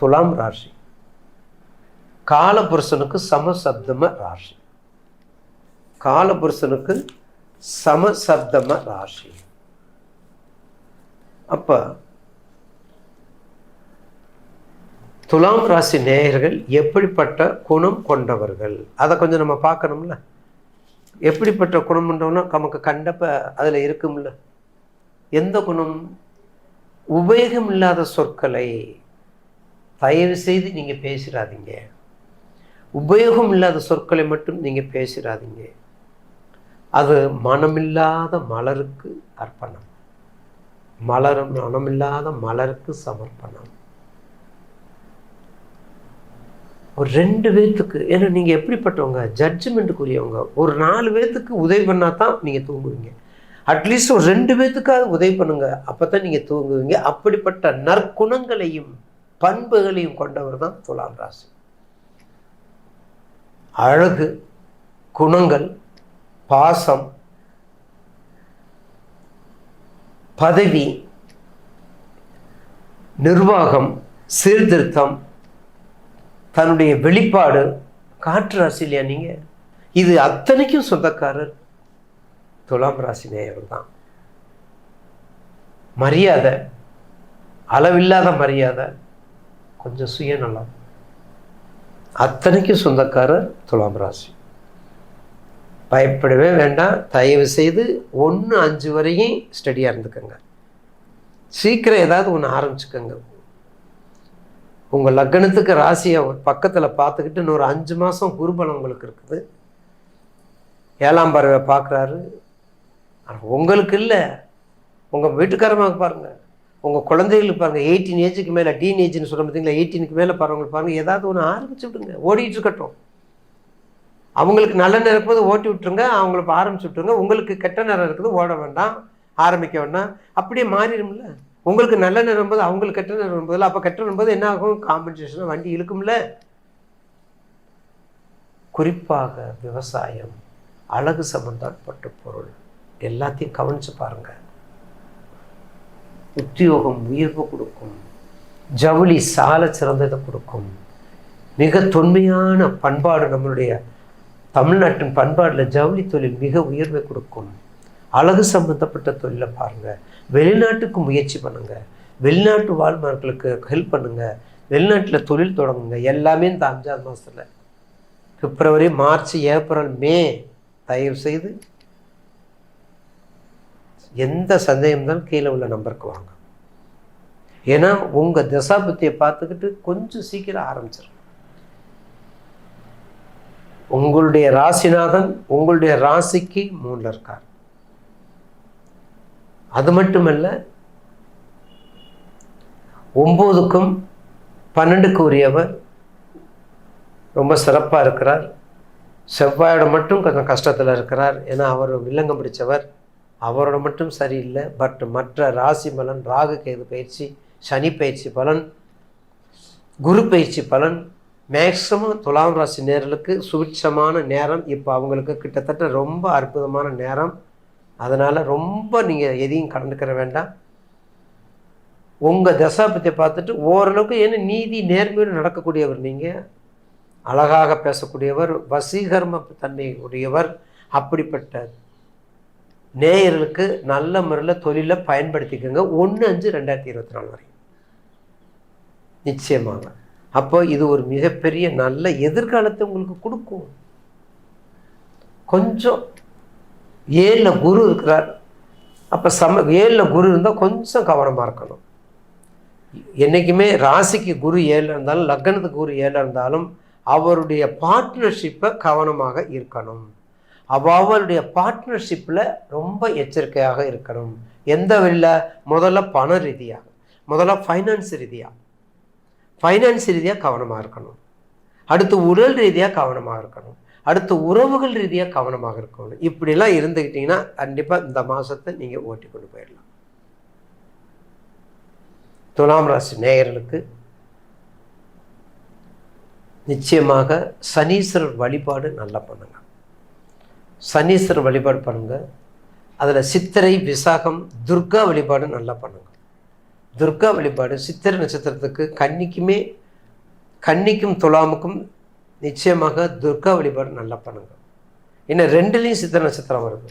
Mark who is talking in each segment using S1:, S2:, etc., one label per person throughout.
S1: துலாம் ராசி. காலபுருஷனுக்கு சமசப்தம ராசி. காலபுருஷனுக்கு சமசப்தம ராசி. அப்போ துலாம் ராசி நேயர்கள் எப்படிப்பட்ட குணம் கொண்டவர்கள்? அதை கொஞ்சம் நம்ம பார்க்கணும்ல. எப்படிப்பட்ட குணம் கொண்டவனா நமக்கு கண்டப்ப அதில் இருக்கும்ல. எந்த குணம்? உபயோகம் இல்லாத சொற்களை தயவு செய்து நீங்கள் பேசிடாதீங்க. உபயோகம் இல்லாத சொற்களை மட்டும் நீங்கள் பேசிடாதீங்க. அது மனமில்லாத மலருக்கு அர்ப்பணம். மலரும் மனமில்லாத மலருக்கு சமர்ப்பணம். ஒரு ரெண்டு பேர்த்துக்கு ஏன்னா நீங்கள் எப்படிப்பட்டவங்க? ஜட்ஜ்மெண்ட்டுக்குரியவங்க ஒரு நாலு பேர்த்துக்கு உதவி பண்ணால் தான் நீங்கள் தூங்குவீங்க. அட்லீஸ்ட் ஒரு ரெண்டு பேர்த்துக்காக உதவி பண்ணுங்க. அப்போ தான் நீங்கள் தூங்குவீங்க. அப்படிப்பட்ட நற்குணங்களையும் பண்புகளையும் கொண்டவர் தான் துலாம் ராசி. அழகு குணங்கள் பாசம் பதவி நிர்வாகம் சீர்திருத்தம் தன்னுடைய வெளிப்பாடு காற்று ராசி இல்லையா நீங்கள் இது அத்தனைக்கும் சொந்தக்காரர் துலாம் ராசி நேயர் தான். மரியாதை அளவில்லாத மரியாதை கொஞ்சம் சுயநலம் அத்தனைக்கும் சொந்தக்காரர் துலாம் ராசி. பயப்படவே வேண்டாம். தயவு செய்து ஒன்று அஞ்சு வரையும் ஸ்டடியாக இருந்துக்கோங்க. சீக்கிரம் ஏதாவது ஒன்று ஆரம்பிச்சுக்கோங்க. உங்கள் லக்னத்துக்கு ராசியை பக்கத்தில் பார்த்துக்கிட்டு இன்னொரு அஞ்சு மாதம் குருபலம் உங்களுக்கு இருக்குது. ஏழாம் பறவை பார்க்குறாரு. உங்களுக்கு இல்லை. உங்கள் வீட்டுக்காரமாக பாருங்கள் உங்கள் குழந்தைகளுக்கு பாருங்கள் எயிட்டீன் ஏஜுக்கு மேலே டீன் ஏஜ்னு சொல்ல பார்த்தீங்களா? எயிட்டீனுக்கு மேலே பாருங்கள் பாருங்கள் ஏதாவது ஒன்று ஆரம்பிச்சு விடுங்க ஓடிட்டு இருக்கட்டும். அவங்களுக்கு நல்ல நேரம் இருக்கும்போது ஓட்டி விட்டுருங்க அவங்களுக்கு ஆரம்பிச்சு விட்டுருங்க. உங்களுக்கு கெட்ட நேரம் இருக்குது ஓட வேண்டாம் ஆரம்பிக்க வேண்டாம். அப்படியே மாறிடும்ல. உங்களுக்கு நல்ல நேரம் போது அவங்களுக்கு கெட்ட நேரம் போதில் அப்போ கெட்ட நேரம் போது என்ன ஆகும்? காம்பன்சேஷன் வண்டி இழுக்கும்ல. குறிப்பாக விவசாயம் அழகு சம்பந்தப்பட்ட பொருள். எல்லாத்தையும் கவனிச்சு பாருங்கள் உத்தியோகம் உயர்வு கொடுக்கும். ஜவுளி சால சிறந்ததை கொடுக்கும். மிக தொன்மையான பண்பாடு நம்மளுடைய தமிழ்நாட்டின் பண்பாடில் ஜவுளி தொழில் மிக உயர்வை கொடுக்கும். அழகு சம்பந்தப்பட்ட தொழிலை பாருங்கள் வெளிநாட்டுக்கு முயற்சி பண்ணுங்கள் வெளிநாட்டு வாழ்மார்களுக்கு ஹெல்ப் பண்ணுங்கள் வெளிநாட்டில் தொழில் தொடங்குங்க. எல்லாமே இந்த அஞ்சாவது மாதத்தில் பிப்ரவரி மார்ச் ஏப்ரல் மே தயவு செய்து எந்த சந்தேகம் கீழே உள்ள நம்பருக்கு வாங்க. ஏன்னா உங்கள் தசாபத்தியை பார்த்துக்கிட்டு கொஞ்சம் சீக்கிரம் ஆரம்பிச்சிடும் உங்களுடைய ராசிநாதன் உங்களுடைய ராசிக்கு மூணில் இருக்கார். அது மட்டுமல்ல ஒம்போதுக்கும் பன்னெண்டுக்கு உரியவர் ரொம்ப சிறப்பாக இருக்கிறார். செவ்வாயோட மட்டும் கொஞ்சம் கஷ்டத்தில் இருக்கிறார். ஏன்னா அவர் வில்லங்கம் பிடித்தவர் அவரோட மட்டும் சரியில்லை பட் மற்ற ராசி பலன் ராகு கேது பயிற்சி சனி பயிற்சி பலன் குரு பயிற்சி பலன் மேக்சிமம் துலாம் ராசி நேர்களுக்கு சுபிட்சமான நேரம். இப்போ அவங்களுக்கு கிட்டத்தட்ட ரொம்ப அற்புதமான நேரம். அதனால் ரொம்ப நீங்கள் எதையும் கலந்துக்கிற வேண்டாம். உங்கள் தசாபத்தை பார்த்துட்டு ஓரளவுக்கு ஏன்னா நீதி நேர்மையோடு நடக்கக்கூடியவர் நீங்கள் அழகாக பேசக்கூடியவர் வசீகர்ம தன்மை உடையவர் அப்படிப்பட்ட நேயர்களுக்கு நல்ல முறையில் தொழிலை பயன்படுத்திக்கோங்க. ஒன்று அஞ்சு ரெண்டாயிரத்தி இருபத்தி நாலு வரை நிச்சயமாக. அப்போ இது ஒரு மிகப்பெரிய நல்ல எதிர்காலத்தை உங்களுக்கு கொடுக்கும். கொஞ்சம் ஏழில் குரு இருக்கிறார். அப்போ சம ஏழில் குரு இருந்தால் கொஞ்சம் கவனமாக இருக்கணும். என்றைக்குமே ராசிக்கு குரு ஏழில் இருந்தாலும் லக்னத்துக்கு குரு ஏழில் இருந்தாலும் அவருடைய பார்ட்னர்ஷிப்பை கவனமாக இருக்கணும். அவளுடைய பார்ட்னர்ஷிப்பில் ரொம்ப எச்சரிக்கையாக இருக்கணும். எந்த வழியில்? முதல்ல பண ரீதியாக. முதல்ல ஃபைனான்ஸ் ரீதியாக ஃபைனான்ஸ் ரீதியாக கவனமாக இருக்கணும். அடுத்து உடல் ரீதியாக கவனமாக இருக்கணும். அடுத்து உறவுகள் ரீதியாக கவனமாக இருக்கணும். இப்படிலாம் இருந்துக்கிட்டிங்கன்னா கண்டிப்பாக இந்த மாதத்தை நீங்கள் ஓட்டி கொண்டு போயிடலாம். துலாம் ராசி நேயர்களுக்கு நிச்சயமாக சனீஸ்வரர் வழிபாடு நல்லா பண்ணுங்கள் சனீஸ்வரர் வழிபாடு பண்ணுங்கள் அதில் சித்திரை விசாகம் துர்கா வழிபாடு நல்லா பண்ணுங்கள் துர்கா வழிபாடு சித்திரை நட்சத்திரத்துக்கு கன்னிக்குமே கன்னிக்கும் துலாமுக்கும் நிச்சயமாக துர்கா வழிபாடு நல்லா பண்ணுங்கள் ஏன்னா ரெண்டுலேயும் சித்திரை நட்சத்திரம் வருது.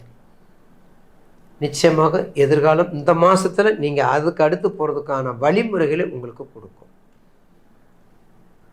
S1: நிச்சயமாக எதிர்காலம் இந்த மாதத்தில் நீங்கள் அதுக்கு அடுத்து போகிறதுக்கான வழிமுறைகளை உங்களுக்கு கொடுக்கும்.